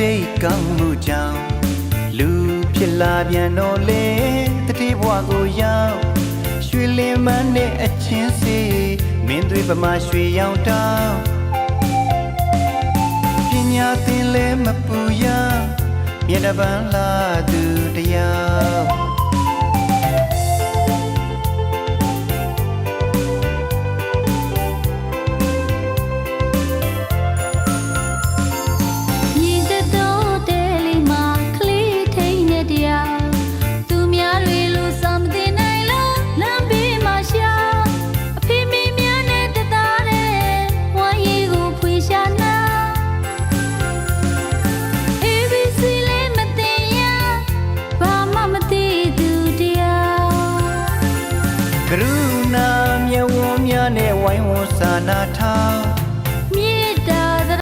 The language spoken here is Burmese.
တိတ်ကောင်းမှုကြောင့်လူဖြစ်လာပြန်တော့လေတတိဘဝကိုရောက်ရွှေလင်းမန်းနဲ့အချင်းစီမင်းတွေပမာရွှေရောင်တောင်းပညာသင်လဲမပူရမျက်နှာပန်းလာသူတရား ကရုဏာမျက်ဝန်းများနဲ့ဝိုင်းဝန်းစာနာထား